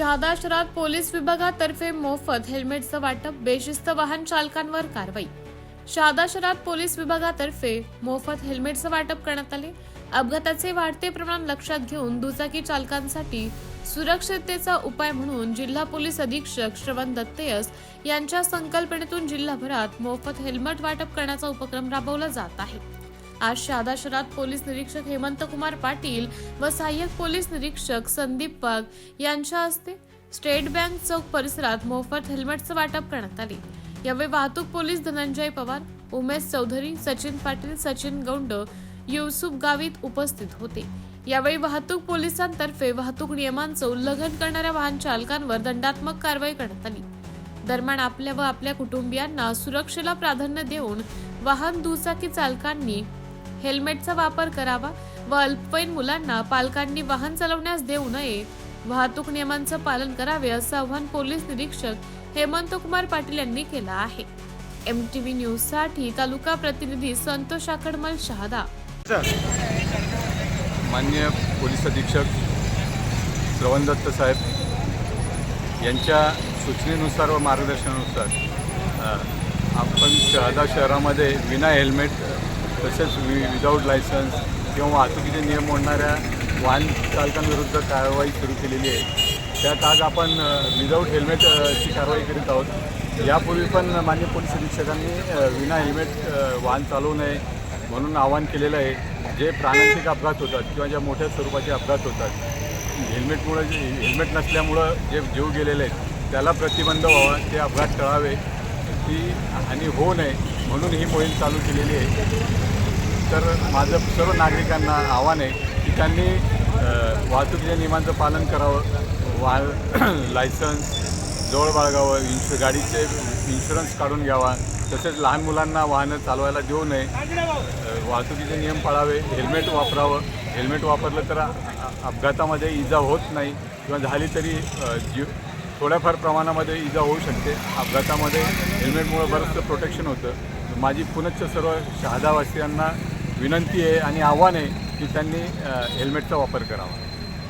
शहादा शहरात पोलीस विभागातर्फे मोफत हेल्मेटचं वाटप बेशिस्त वाहन चालकांवर कारवाई. शहादा शहरात पोलीस विभागातर्फे मोफत हेल्मेटचं वाटप करण्यात आले. अपघाताचे वाढते प्रमाण लक्षात घेऊन दुचाकी चालकांसाठी सुरक्षिततेचा उपाय म्हणून जिल्हा पोलीस अधीक्षक श्रवण दत्तेयस यांच्या संकल्पनेतून जिल्हाभरात मोफत हेल्मेट वाटप करण्याचा उपक्रम राबवला जात आहे. आज शहादा शहरात पोलीस निरीक्षक हेमंत कुमार पाटील व सहाय्यक पोलीस निरीक्षक संदीप वाघ यांच्या हस्ते स्टेट बँक चौक परिसरात मोफत हेल्मेटचं वाटप करण्यात आले. यावेळी वाहतूक पोलीस धनंजय पवार उमेश चौधरी सचिन पाटील सचिन गौंड युसुफ गावित उपस्थित होते. यावेळी वाहतूक पोलिसांतर्फे वाहतूक नियमांचं उल्लंघन करणाऱ्या वाहन चालकांवर दंडात्मक कारवाई करण्यात आली. दरम्यान आपल्या व आपल्या कुटुंबियांना सुरक्षेला प्राधान्य देऊन वाहन दुचाकी चालकांनी हेल्मेटचा वापर करावा व अल्पवयीन मुलांना पालकांनी वाहन चालवण्यास देऊ नये. वाहतूक नियमांचं पालन करावे असं आवाहन पोलीस निरीक्षक हेमंत कुमार पाटील यांनी केलं आहे. एम टी व्ही न्यूजसाठी तालुका प्रतिनिधी संतोष आकडमल शहादा. मान्य पोलीस अधीक्षक श्रवण दत्त साहेब यांच्या सूचनेनुसार व मार्गदर्शनानुसार आपण शहादा शहरामध्ये विना हेल्मेट तसेच वि विदाऊट लायसन्स किंवा वाहतुकीचे नियम मोडणाऱ्या वाहन चालकांविरुद्ध कारवाई सुरू केलेली आहे. त्यात आज आपण विदाऊट हेल्मेटची कारवाई करीत आहोत. यापूर्वी पण मान्य पोलीस अधीक्षकांनी विना हेल्मेट वाहन चालवू नये म्हणून आवाहन केलेलं आहे. जे प्राणांतिक अपघात होतात किंवा ज्या मोठ्या स्वरूपाचे अपघात होतात हेल्मेटमुळं जे हेल्मेट नसल्यामुळं जे जीव गेलेले आहेत त्याला प्रतिबंध व्हावा ते अपघात टळावे ती हानी होऊ नये म्हणून ही मोहीम चालू केलेली आहे. तर माझं सर्व नागरिकांना आव्हान आहे की त्यांनी वाहतुकीच्या नियमांचं पालन करावं. वा लायसन्स जवळ बाळगावं इन्शु गाडीचे इन्शुरन्स काढून घ्यावा. तसेच लहान मुलांना वाहनं चालवायला देऊ नये. वाहतुकीचे नियम पाळावे हेल्मेट वापरावं. हेल्मेट वापरलं तर अपघातामध्ये इजा होत नाही किंवा झाली तरी जीव थोड्याफार प्रमाणामध्ये इजा होऊ शकते. अपघातामध्ये हेल्मेटमुळं बरंचसं प्रोटेक्शन होतं. माझी पुनच्च सर्व शहादावासियांना विनंती आहे आणि आव्हान आहे की त्यांनी हेल्मेटचा वापर करावा.